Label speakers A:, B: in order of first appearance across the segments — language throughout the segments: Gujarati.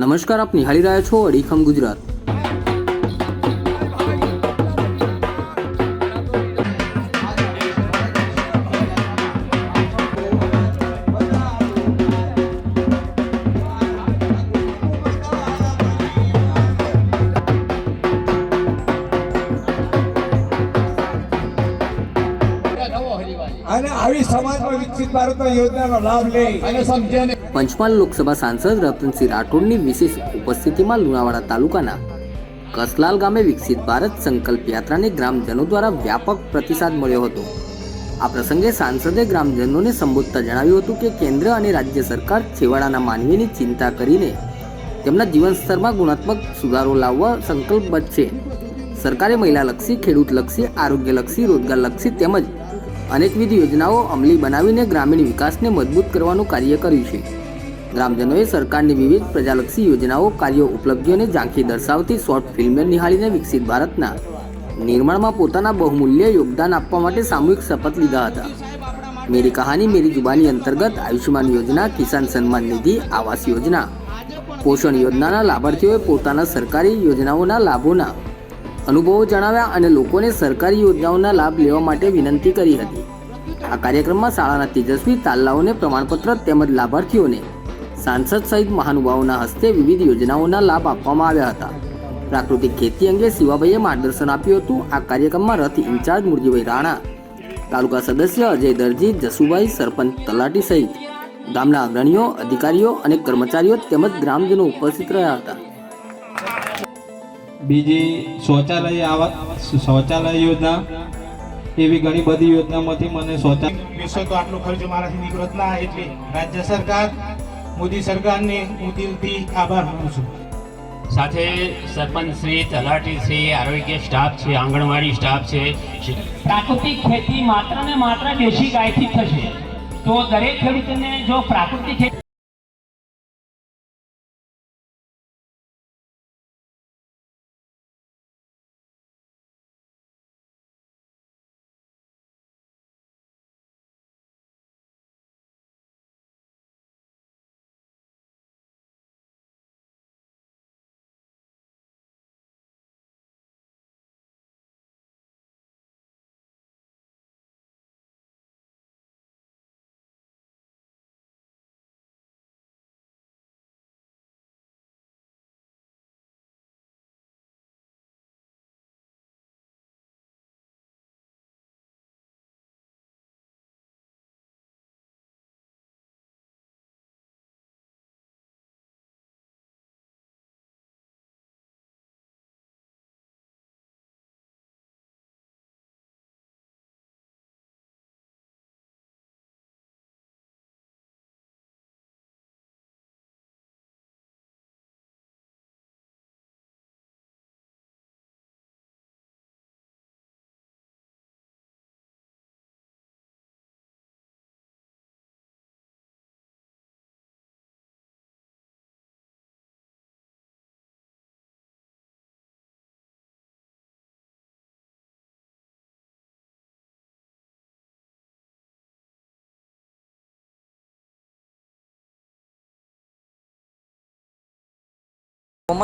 A: નમસ્કાર આપ નિહાળી રહ્યા છો અડીખમ ગુજરાત.
B: અને આવી સમાજમાં વિકસિત ભારતના યોજનાનો લાભ લે અને સમજે
A: પંચમહાલ લોકસભા સાંસદ રતનસિંહ રાઠોડની વિશેષ ઉપસ્થિતિમાં લુણાવાડા તાલુકાના કસલાલ ગામે વિકસિત ભારત સંકલ્પ યાત્રાને ગ્રામજનો દ્વારા વ્યાપક પ્રતિસાદ મળ્યો હતો. આ પ્રસંગે સાંસદે ગ્રામજનોને સંબોધતા જણાવ્યું હતું કે કેન્દ્ર અને રાજ્ય સરકાર છેવાડાના માનવીની ચિંતા કરીને તેમના જીવન સ્તરમાં ગુણાત્મક સુધારો લાવવા સંકલ્પબદ્ધ છે. સરકારે મહિલાલક્ષી, ખેડૂતલક્ષી, આરોગ્યલક્ષી, રોજગારલક્ષી તેમજ અનેકવિધ યોજનાઓ અમલી બનાવીને ગ્રામીણ વિકાસને મજબૂત કરવાનું કાર્ય કર્યું છે. ગ્રામજનોએ સરકારની વિવિધ પ્રજાલક્ષી યોજનાઓ, કાર્યો ઉપલબ્ધિઓને ઝાંખી દર્શાવતી શોર્ટ ફિલ્મને નિહાળીને વિકસિત ભારતના નિર્માણમાં પોતાના બહુમૂલ્ય યોગદાન આપવા માટે સામૂહિક શપથ લીધા હતા. મેરી કહાની મેરી જુબાની અંતર્ગત આયુષ્યમાન યોજના, કિસાન સન્માન નિધિ, આવાસ યોજના. પોષણ યોજનાના લાભાર્થીઓએ પોતાના સરકારી યોજનાઓના લાભોના અનુભવો જણાવ્યા અને લોકોને સરકારી યોજનાઓના લાભ લેવા માટે વિનંતી કરી હતી. આ કાર્યક્રમમાં શાળાના તેજસ્વી તાલાઓને પ્રમાણપત્ર તેમજ લાભાર્થીઓને સાંસદ સહિત મહાનુભાવોના હસ્તે વિવિધ યોજનાઓના લાભ આપવામાં આવ્યા હતા. પ્રાકૃતિક ખેતી અંગે શિવાભાઈએ માર્ગદર્શન આપ્યું હતું. આ કાર્યક્રમમાં રથ ઇન્ચાર્જ મુરજીભાઈ રાણા તાલુકા સદસ્ય અજય દરજી જસુભાઈ સરપંચ તલાટી સહિત ગામના અગ્રણીઓ અધિકારીઓ અને કર્મચારીઓ તેમજ ગ્રામજનો ઉપસ્થિત રહ્યા હતા.
C: બીજી શૌચાલય આવા શૌચાલય યોજના એવી ઘણી બધી યોજનામાંથી મને શૌચાલય
D: તો આટલો ખર્ચ મારાથી નીકળત ના એટલે રાજ્ય સરકાર મોદી સરકારને હું દિલથી આભાર માનું છું.
E: સાથે સરપંચ શ્રી તલાટી શ્રી આરોગ્ય સ્ટાફ છે આંગણવાડી સ્ટાફ છે.
F: પ્રાકૃતિક ખેતી માત્ર ને માત્ર દેશી ગાયથી થશે. તો દરેક ખેડૂતને જો પ્રાકૃતિક ખેતી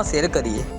A: શેર કરીએ.